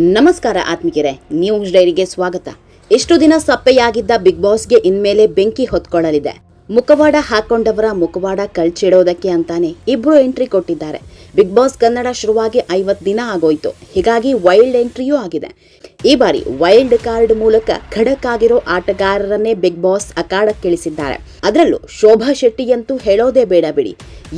ನಮಸ್ಕಾರ ಆತ್ಮಿಕರೇ ನ್ಯೂಸ್ ಡೈರಿಗೆ ಸ್ವಾಗತ. ಎಷ್ಟು ದಿನ ಸಪ್ಪೆಯಾಗಿದ್ದ ಬಿಗ್ ಬಾಸ್ಗೆ ಇನ್ಮೇಲೆ ಬೆಂಕಿ ಹೊತ್ಕೊಳ್ಳಲಿದೆ. ಮುಖವಾಡ ಹಾಕೊಂಡವರ ಮುಖವಾಡ ಕಳ್ಚಿಡೋದಕ್ಕೆ ಅಂತಾನೆ ಇಬ್ರು ಎಂಟ್ರಿ ಕೊಟ್ಟಿದ್ದಾರೆ. ಬಿಗ್ ಬಾಸ್ ಕನ್ನಡ ಶುರುವಾಗಿ ಐವತ್ತು ದಿನ ಆಗೋಯ್ತು. ಹೀಗಾಗಿ ವೈಲ್ಡ್ ಎಂಟ್ರಿಯೂ ಆಗಿದೆ. ಈ ಬಾರಿ ವೈಲ್ಡ್ ಕಾರ್ಡ್ ಮೂಲಕ ಖಡಕ್ ಆಗಿರೋ ಆಟಗಾರರನ್ನೇ ಬಿಗ್ ಬಾಸ್ ಅಖಾಡಕ್ಕಿಳಿಸಿದ್ದಾರೆ. ಅದರಲ್ಲೂ ಶೋಭಾ ಶೆಟ್ಟಿಯಂತೂ ಹೇಳೋದೇ ಬೇಡ ಬಿಡಿ.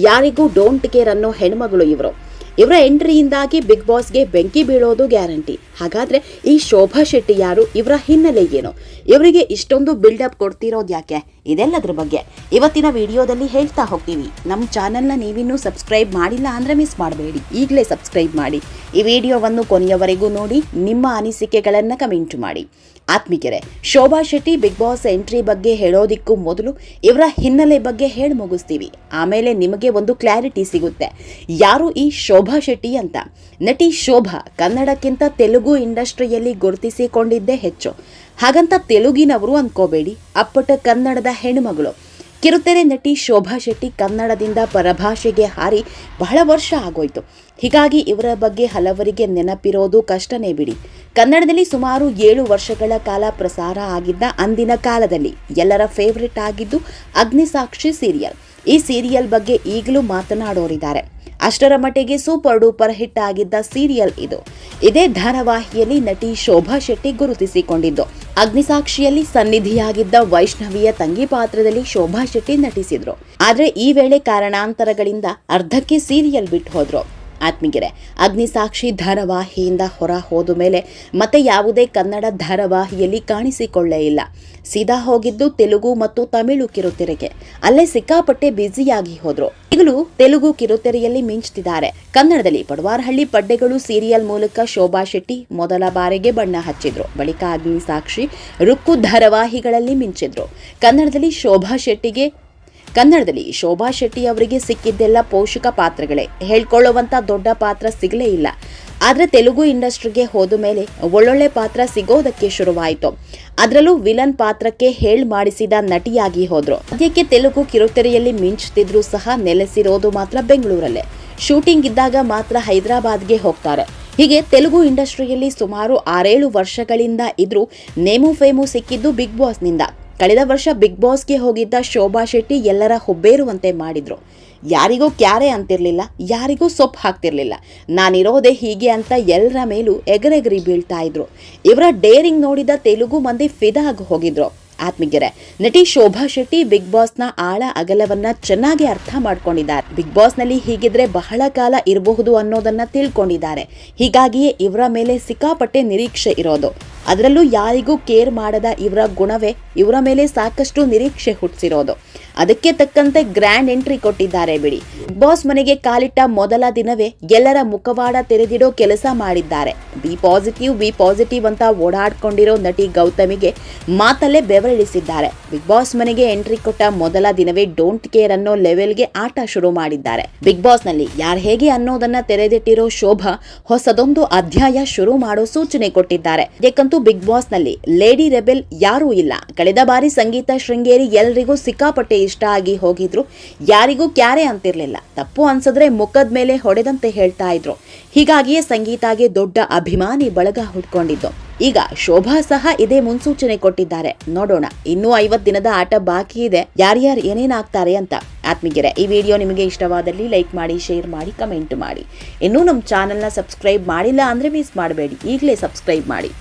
ಯಾರಿಗೂ ಡೋಂಟ್ ಕೇರ್ ಅನ್ನೋ ಹೆಣ್ಮಗಳು ಇವರು. ಇವರ ಎಂಟ್ರಿಯಿಂದಾಗಿ ಬಿಗ್ ಬಾಸ್ಗೆ ಬೆಂಕಿ ಬೀಳೋದು ಗ್ಯಾರಂಟಿ. ಹಾಗಾದ್ರೆ ಈ ಶೋಭಾ ಶೆಟ್ಟಿ ಯಾರು? ಇವರ ಹಿನ್ನೆಲೆ ಏನು? ಇವರಿಗೆ ಇಷ್ಟೊಂದು ಬಿಲ್ಡಪ್ ಕೊಡ್ತಿರೋದು ಯಾಕೆ ಇದೆಲ್ಲದ್ರ ಬಗ್ಗೆ ಇವತ್ತಿನ ವಿಡಿಯೋದಲ್ಲಿ ಹೇಳ್ತಾ ಹೋಗ್ತೀವಿ. ನಮ್ಮ ಚಾನೆಲ್ನ ನೀವಿನ್ನೂ ಸಬ್ಸ್ಕ್ರೈಬ್ ಮಾಡಿಲ್ಲ ಅಂದರೆ ಮಿಸ್ ಮಾಡಬೇಡಿ. ಈಗಲೇ ಸಬ್ಸ್ಕ್ರೈಬ್ ಮಾಡಿ. ಈ ವಿಡಿಯೋವನ್ನು ಕೊನೆಯವರೆಗೂ ನೋಡಿ, ನಿಮ್ಮ ಅನಿಸಿಕೆಗಳನ್ನು ಕಮೆಂಟ್ ಮಾಡಿ. ಆತ್ಮಿಕೆರೆ Shobha Shetty Big Boss entry ಬಗ್ಗೆ ಹೇಳೋದಿಕ್ಕೂ ಮೊದಲು ಇವರ ಹಿನ್ನೆಲೆ ಬಗ್ಗೆ ಹೇಳಿ ಮುಗಿಸ್ತೀವಿ. ಆಮೇಲೆ ನಿಮಗೆ ಒಂದು ಕ್ಲಾರಿಟಿ ಸಿಗುತ್ತೆ. ಯಾರು ಈ ಶೋಭಾ ಶೆಟ್ಟಿ ಅಂತ? ನಟಿ ಶೋಭಾ ಕನ್ನಡಕ್ಕಿಂತ ತೆಲುಗು ಇಂಡಸ್ಟ್ರಿಯಲ್ಲಿ ಗುರುತಿಸಿಕೊಂಡಿದ್ದೇ ಹೆಚ್ಚು. ಹಾಗಂತ ತೆಲುಗಿನವರು ಅಂದ್ಕೋಬೇಡಿ ಅಪ್ಪಟ ಕನ್ನಡದ ಹೆಣ್ಣುಮಗಳು. ಕಿರುತೆರೆ ನಟಿ ಶೋಭಾ ಶೆಟ್ಟಿ ಕನ್ನಡದಿಂದ ಪರಭಾಷೆಗೆ ಹಾರಿ ಬಹಳ ವರ್ಷ ಆಗೋಯ್ತು. ಹೀಗಾಗಿ ಇವರ ಬಗ್ಗೆ ಹಲವರಿಗೆ ನೆನಪಿರೋದು ಕಷ್ಟನೇ ಬಿಡಿ. ಕನ್ನಡದಲ್ಲಿ ಸುಮಾರು ಏಳು ವರ್ಷಗಳ ಕಾಲ ಪ್ರಸಾರ ಆಗಿದ್ದ ಅಂದಿನ ಕಾಲದಲ್ಲಿ ಎಲ್ಲರ ಫೇವ್ರೆಟ್ ಆಗಿದ್ದು ಅಗ್ನಿಸಾಕ್ಷಿ ಸೀರಿಯಲ್ ಈ ಸೀರಿಯಲ್ ಬಗ್ಗೆ ಈಗಲೂ ಮಾತನಾಡೋರಿದ್ದಾರೆ. ಅಷ್ಟರ ಮಟ್ಟಿಗೆ ಸೂಪರ್ ಡೂಪರ್ ಹಿಟ್ ಆಗಿದ್ದ ಸೀರಿಯಲ್ ಇದು. ಇದೇ ಧಾರಾವಾಹಿಯಲ್ಲಿ ನಟಿ ಶೋಭಾ ಶೆಟ್ಟಿ ಗುರುತಿಸಿಕೊಂಡಿದ್ದು. ಅಗ್ನಿಸಾಕ್ಷಿಯಲ್ಲಿ ಸನ್ನಿಧಿಯಾಗಿದ್ದ ವೈಷ್ಣವಿಯ ತಂಗಿ ಪಾತ್ರದಲ್ಲಿ ಶೋಭಾ ಶೆಟ್ಟಿ ನಟಿಸಿದ್ರು. ಆದ್ರೆ ಈ ವೇಳೆ ಕಾರಣಾಂತರಗಳಿಂದ ಅರ್ಧಕ್ಕೆ ಸೀರಿಯಲ್ ಬಿಟ್ಟು ಹೋದ್ರು. ಆತ್ಮಿಗೆರೆ ಅಗ್ನಿಸಾಕ್ಷಿ ಧಾರಾವಾಹಿಯಿಂದ ಹೊರ ಹೋದ ಮೇಲೆ ಮತ್ತೆ ಯಾವುದೇ ಕನ್ನಡ ಧಾರಾವಾಹಿಯಲ್ಲಿ ಕಾಣಿಸಿಕೊಳ್ಳೇ ಇಲ್ಲ. ಸೀದಾ ಹೋಗಿದ್ದು ತೆಲುಗು ಮತ್ತು ತಮಿಳು ಕಿರುತೆರೆಗೆ. ಅಲ್ಲೇ ಸಿಕ್ಕಾಪಟ್ಟೆ ಬ್ಯುಸಿಯಾಗಿ ಹೋದ್ರು. ಈಗಲೂ ತೆಲುಗು ಕಿರುತೆರೆಯಲ್ಲಿ ಮಿಂಚ್ತಿದ್ದಾರೆ. ಕನ್ನಡದಲ್ಲಿ ಪಡವಾರಹಳ್ಳಿ ಪಡ್ಡೆಗಳು ಸೀರಿಯಲ್ ಮೂಲಕ ಶೋಭಾ ಶೆಟ್ಟಿ ಮೊದಲ ಬಾರಿಗೆ ಬಣ್ಣ ಹಚ್ಚಿದ್ರು. ಬಳಿಕ ಅಗ್ನಿಸಾಕ್ಷಿ ರುಕ್ಕು ಧಾರಾವಾಹಿಗಳಲ್ಲಿ ಮಿಂಚಿದ್ರು. ಕನ್ನಡದಲ್ಲಿ ಶೋಭಾ ಶೆಟ್ಟಿಗೆ ಕನ್ನಡದಲ್ಲಿ ಶೋಭಾ ಶೆಟ್ಟಿ ಅವರಿಗೆ ಸಿಕ್ಕಿದ್ದೆಲ್ಲ ಪೋಷಕ ಪಾತ್ರಗಳೇ. ಹೇಳ್ಕೊಳ್ಳುವಂತ ದೊಡ್ಡ ಪಾತ್ರ ಸಿಗಲೇ ಇಲ್ಲ. ಆದರೆ ತೆಲುಗು ಇಂಡಸ್ಟ್ರಿಗೆ ಹೋದ ಮೇಲೆ ಒಳ್ಳೊಳ್ಳೆ ಪಾತ್ರ ಸಿಗೋದಕ್ಕೆ ಶುರುವಾಯಿತು. ಅದರಲ್ಲೂ ವಿಲನ್ ಪಾತ್ರಕ್ಕೆ ಹೇಳ್ ಮಾಡಿಸಿದ ನಟಿಯಾಗಿ ಹೋದ್ರು. ಸದ್ಯಕ್ಕೆ ತೆಲುಗು ಕಿರುತೆರೆಯಲ್ಲಿ ಮಿಂಚುತ್ತಿದ್ರು ಸಹ ನೆಲೆಸಿರೋದು ಮಾತ್ರ ಬೆಂಗಳೂರಲ್ಲೇ. ಶೂಟಿಂಗ್ ಇದ್ದಾಗ ಮಾತ್ರ ಹೈದರಾಬಾದ್ಗೆ ಹೋಗ್ತಾರೆ. ಹೀಗೆ ತೆಲುಗು ಇಂಡಸ್ಟ್ರಿಯಲ್ಲಿ ಸುಮಾರು ಆರೇಳು ವರ್ಷಗಳಿಂದ ಇದ್ರೂ ನೇಮು ಫೇಮು ಸಿಕ್ಕಿದ್ದು ಬಿಗ್ ಬಾಸ್ನಿಂದ. ಕಳೆದ ವರ್ಷ ಬಿಗ್ ಬಾಸ್ಗೆ ಹೋಗಿದ್ದ ಶೋಭಾ ಶೆಟ್ಟಿ ಎಲ್ಲರ ಹುಬ್ಬೇರುವಂತೆ ಮಾಡಿದ್ರು. ಯಾರಿಗೂ ಕ್ಯಾರೆ ಅಂತಿರಲಿಲ್ಲ, ಯಾರಿಗೂ ಸೊಪ್ಪು ಹಾಕ್ತಿರ್ಲಿಲ್ಲ. ನಾನಿರೋದೇ ಹೀಗೆ ಅಂತ ಎಲ್ಲರ ಮೇಲೂ ಎಗರೆಗರಿ ಬೀಳ್ತಾ ಇದ್ರು. ಇವರ ಡೇರಿಂಗ್ ನೋಡಿದ ತೆಲುಗು ಮಂದಿ ಫಿದಾ ಆಗಿ ಹೋಗಿದ್ರು. ಆತ್ಮಿಗೆರೆ ನಟಿ ಶೋಭಾ ಶೆಟ್ಟಿ ಬಿಗ್ ಬಾಸ್ನ ಆಳ ಅಗಲವನ್ನ ಚೆನ್ನಾಗಿ ಅರ್ಥ ಮಾಡ್ಕೊಂಡಿದ್ದಾರೆ. ಬಿಗ್ ಬಾಸ್ನಲ್ಲಿ ಹೀಗಿದ್ರೆ ಬಹಳ ಕಾಲ ಇರಬಹುದು ಅನ್ನೋದನ್ನ ತಿಳ್ಕೊಂಡಿದ್ದಾರೆ. ಹೀಗಾಗಿಯೇ ಇವರ ಮೇಲೆ ಸಿಕ್ಕಾಪಟ್ಟೆ ನಿರೀಕ್ಷೆ ಇರೋದು. ಅದರಲ್ಲೂ ಯಾರಿಗೂ ಕೇರ್ ಮಾಡದ ಇವರ ಗುಣವೇ ಇವರ ಮೇಲೆ ಸಾಕಷ್ಟು ನಿರೀಕ್ಷೆ ಹುಟ್ಟಿಸಿರೋದು. ಅದಕ್ಕೆ ತಕ್ಕಂತೆ ಗ್ರ್ಯಾಂಡ್ ಎಂಟ್ರಿ ಕೊಟ್ಟಿದ್ದಾರೆ ಬಿಡಿ. ಬಿಗ್ ಬಾಸ್ ಮನೆಗೆ ಕಾಲಿಟ್ಟ ಮೊದಲ ದಿನವೇ ಎಲ್ಲರ ಮುಖವಾಡ ತೆರೆದಿಡೋ ಕೆಲಸ ಮಾಡಿದ್ದಾರೆ. ಬಿ ಪಾಸಿಟಿವ್ ಬಿ ಪಾಸಿಟಿವ್ ಅಂತ ಓಡಾಡ್ಕೊಂಡಿರೋ ನಟಿ ಗೌತಮಿಗೆ ಮಾತಲ್ಲೇ ಬೆವರಿಳಿಸಿದ್ದಾರೆ. ಬಿಗ್ ಬಾಸ್ ಮನೆಗೆ ಎಂಟ್ರಿ ಕೊಟ್ಟ ಮೊದಲ ದಿನವೇ ಡೋಂಟ್ ಕೇರ್ ಅನ್ನೋ ಲೆವೆಲ್ಗೆ ಆಟ ಶುರು ಮಾಡಿದ್ದಾರೆ. ಬಿಗ್ ಬಾಸ್ನಲ್ಲಿ ಯಾರು ಹೇಗೆ ಅನ್ನೋದನ್ನ ತೆರೆದಿಟ್ಟಿರೋ ಶೋಭಾ ಹೊಸದೊಂದು ಅಧ್ಯಾಯ ಶುರು ಮಾಡೋ ಸೂಚನೆ ಕೊಟ್ಟಿದ್ದಾರೆ. ಯಾಕಂತೂ ಬಿಗ್ ಬಾಸ್ನಲ್ಲಿ ಲೇಡಿ ರೆಬೆಲ್ ಯಾರೂ ಇಲ್ಲ. ಕಳೆದ ಬಾರಿ ಸಂಗೀತ ಶೃಂಗೇರಿ ಎಲ್ರಿಗೂ ಸಿಕ್ಕಾಪಟ್ಟೆ ಇಷ್ಟ ಆಗಿ ಹೋಗಿದ್ರು. ಯಾರಿಗೂ ಕ್ಯಾರೆ ಅಂತಿರಲಿಲ್ಲ. ತಪ್ಪು ಅನ್ಸಿದ್ರೆ ಮುಖದ ಮೇಲೆ ಹೊಡೆದಂತೆ ಹೇಳ್ತಾ ಇದ್ರು. ಹೀಗಾಗಿಯೇ ಸಂಗೀತಾಗೆ ದೊಡ್ಡ ಅಭಿಮಾನಿ ಬಳಗ ಹುಟ್ಕೊಂಡಿದ್ದು ಈಗ ಶೋಭಾ ಸಹ ಇದೇ ಮುನ್ಸೂಚನೆ ಕೊಟ್ಟಿದ್ದಾರೆ. ನೋಡೋಣ, ಇನ್ನೂ ಐವತ್ ದಿನದ ಆಟ ಬಾಕಿ ಇದೆ. ಯಾರ್ಯಾರು ಏನೇನಾಗ್ತಾರೆ ಅಂತ. ಆತ್ಮೀಗೆರೆ ಈ ವಿಡಿಯೋ ನಿಮಗೆ ಇಷ್ಟವಾದಲ್ಲಿ ಲೈಕ್ ಮಾಡಿ, ಶೇರ್ ಮಾಡಿ, ಕಮೆಂಟ್ ಮಾಡಿ. ಇನ್ನೂ ನಮ್ಮ ಚಾನಲ್ನ ಸಬ್ಸ್ಕ್ರೈಬ್ ಮಾಡಿಲ್ಲ ಅಂದ್ರೆ ಮಿಸ್ ಮಾಡಬೇಡಿ. ಈಗಲೇ ಸಬ್ಸ್ಕ್ರೈಬ್ ಮಾಡಿ.